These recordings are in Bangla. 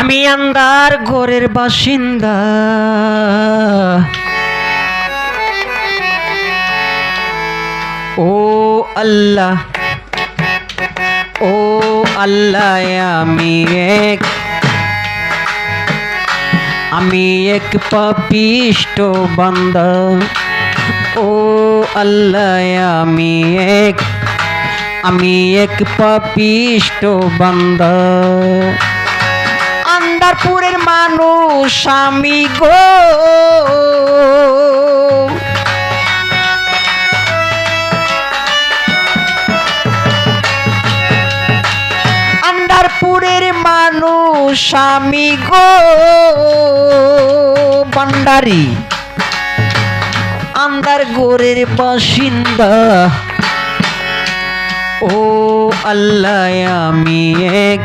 আমি আন্দার ঘরের বাসিন্দা। ও আল্লাহ ও আল্লাহ, আমি এক আমি এক পাপিষ্ট বান্দা। ও আল্লাহ, আমি এক আমি এক পাপিষ্ট বান্দা। আন্দারপুরের মানুষ আমি গো। আন্দারপুরের মানুষ আমি গো। ভান্ডারি, আন্দার গোরের বাসিন্দা। ও আল্লাহ, আমি এক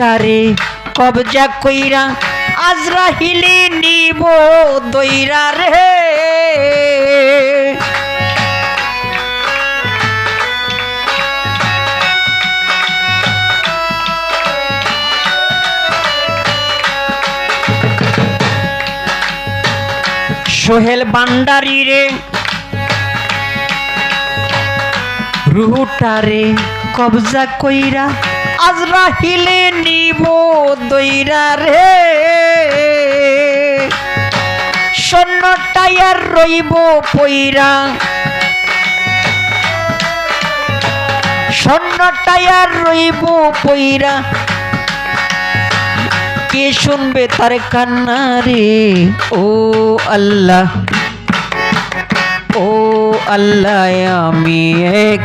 রুহুটারে কবজা কইরা আজরাহিলে নিব দইরা রে। সোহেল বান্ডারি রে রুহুটারে কবজা কইরা আজরাহিলে নিব দইরা রে। স্বর্ণ টায়ার রইব পইরা। স্বর্ণ টায়ার রইব পইরা। কে শুনবে তার কান্না রে? ও আল্লাহ ও আল্লাহ আমি এক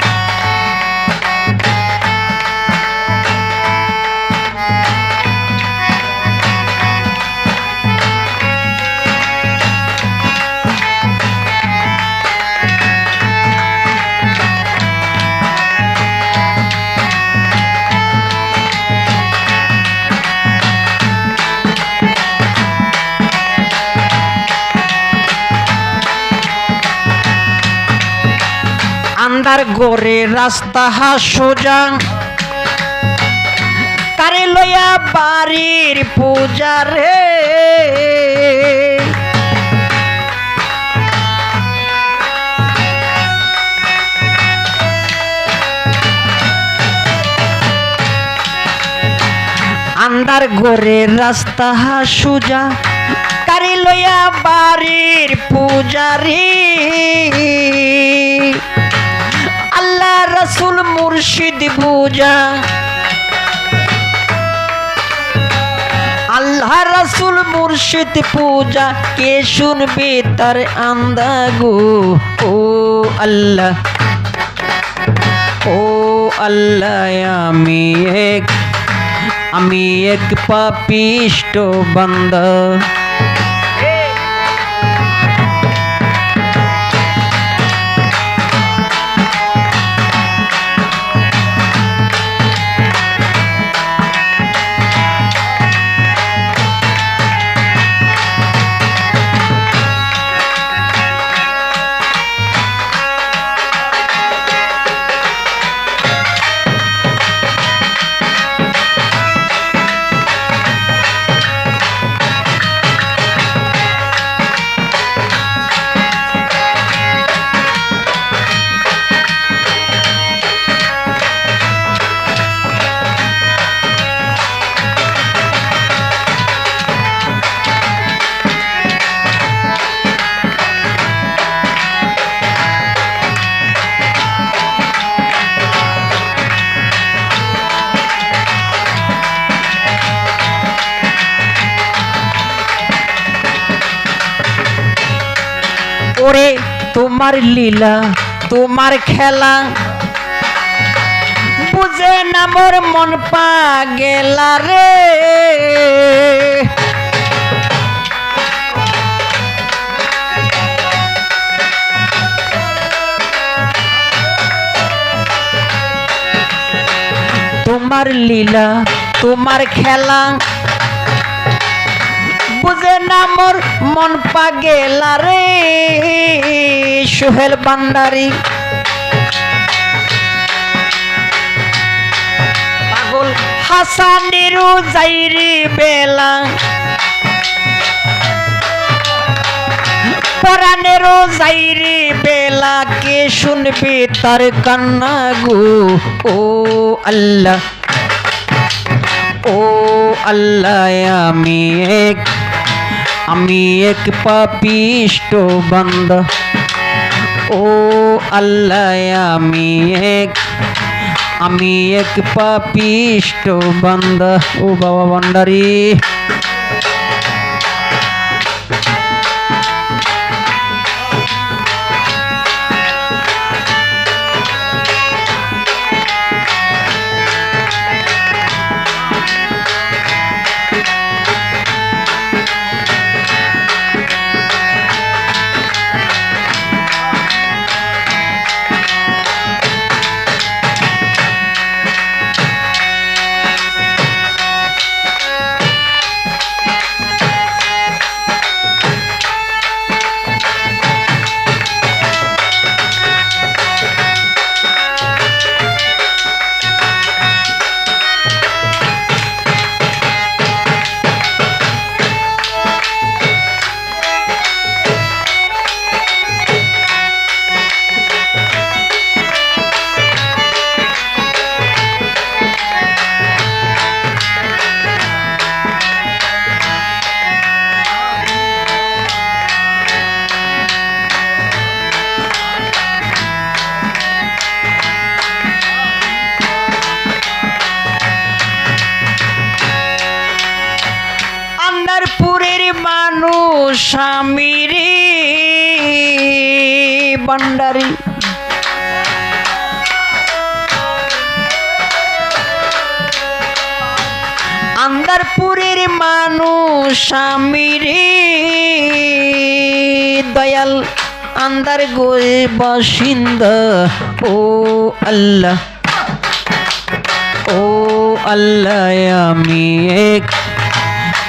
আন্দার গোরে রাস্তা সোজা কারে লইয়া বাড়ির পূজা রে। আন্দার গোরে রাস্তা সোজা কারে লইয়া বাড়ির পূজারি পূজা আল্লাহ রসুল মুর্শিদ পূজা, কে শুনবে তার আন্দা গো ও আল্লাহ ও আল্লাহ, আমি এক আমি এক পাপিষ্ট বান্দা। ওরে, তোমার লীলা, তোমার খেলা। বুঝে না মোর মন পা গেলা রে। তোমার লীলা, তোমার খেলা না মোর মন পাগেলা রে, সোহেল বান্ডারি পাগল হাসানিরু যাইরি বেলা। পরানেরও যাইরি বেলা, কে শুনবি তার কান্না গো? ও আল্লাহ ও আল্লাহ, আমি এক আমি এক পাপিষ্ট বান্দা ও আল্লাহ, আমি এক আমি এক পাপিষ্ট বান্দা ও বাবা ভান্ডারি। স্বামীর ভান্ডারি আন্দারপুরের মানুষ স্বামীর দয়াল, আন্দার গোয়ে বাসিন্দা, ও আল্লাহ ও আল্লাহ আমি এক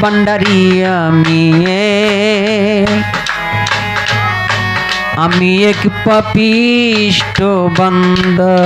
বান্ডারি আমি এক আমি এক পাপিষ্ট বান্দা